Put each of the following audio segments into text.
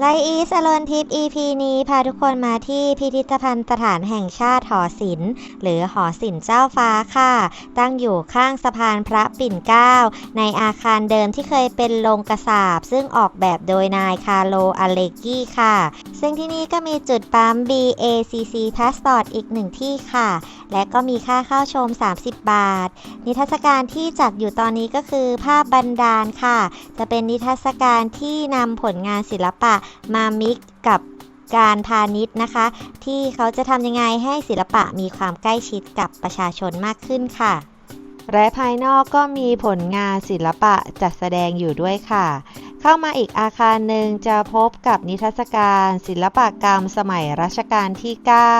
ไลอีสอลนทิป EP นี้พาทุกคนมาที่พิพิธภัณฑ์สถานแห่งชาติหอศิลป์หรือหอศิลป์เจ้าฟ้าค่ะ ตั้งอยู่ข้างสะพานพระปิ่นเกล้าในอาคารเดิมที่เคยเป็นโรงกระสาบ ซึ่งออกแบบโดยนายคาโลอเลกี้ค่ะ ซึ่งที่นี่ก็มีจุดปั๊ม BACC Passport อีกหนึ่งที่ค่ะ และก็มีค่าเข้าชม 30 บาท นิทรรศการที่จัดอยู่ตอนนี้ก็คือภาพบันดาลค่ะ จะเป็นนิทรรศการที่นำผลงานศิลปะมามิกกับการพาณิชย์นะคะ ที่เขาจะทำยังไงให้ศิลปะมีความใกล้ชิดกับประชาชนมากขึ้นค่ะ และภายนอกก็มีผลงานศิลปะจัดแสดงอยู่ด้วยค่ะ เข้ามาอีกอาคารหนึ่งจะพบกับนิทรรศการศิลปกรรมสมัยรัชกาลที่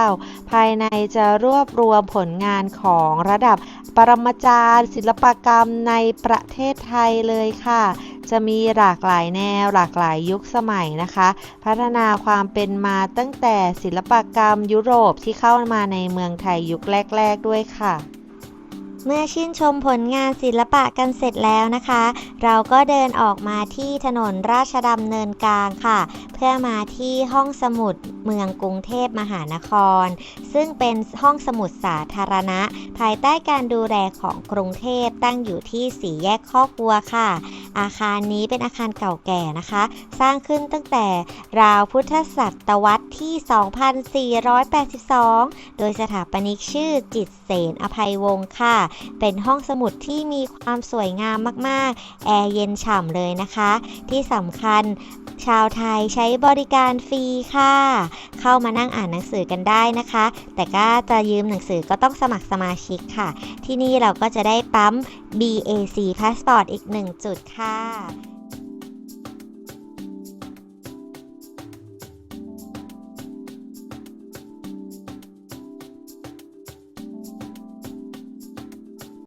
9 ภายในจะรวบรวมผลงานของระดับปรมาจารย์ ศิลปกรรมในประเทศไทยเลยค่ะ จะมีหลากหลายแนวหลากหลายยุคสมัยนะคะ พัฒนาความเป็นมาตั้งแต่ศิลปกรรมยุโรปที่เข้ามาในเมืองไทยยุคแรก ๆ ด้วยค่ะ เมื่อชื่นชมผลงานศิลปะกันเสร็จแล้วนะคะ เราก็เดินออกมาที่ถนนราชดำเนินกลางค่ะ เพื่อมาที่ห้องสมุดเมืองกรุงเทพมหานคร ซึ่งเป็นห้องสมุดสาธารณะ ภายใต้การดูแลของกรุงเทพตั้งอยู่ที่สีแยกข้อกวัวค่ะ อาคารนี้เป็นอาคารเก่าแก่นะคะ สร้างขึ้นตั้งแต่ราวพุทธศตวรรษที่ 2482 โดยสถาปนิกชื่อจิตเสนอภัยวงศ์ค่ะ เป็นห้องสมุดที่มีความสวยงามมาก ๆ แอร์เย็นฉ่ำเลยนะคะ ที่สำคัญชาวไทยใช้บริการฟรีค่ะ เข้ามานั่งอ่านหนังสือกันได้นะคะ แต่ก็จะยืมหนังสือก็ต้องสมัครสมาชิกค่ะ ที่นี่เราก็จะได้ปั๊ม BAC Passport อีกหนึ่งจุดค่ะ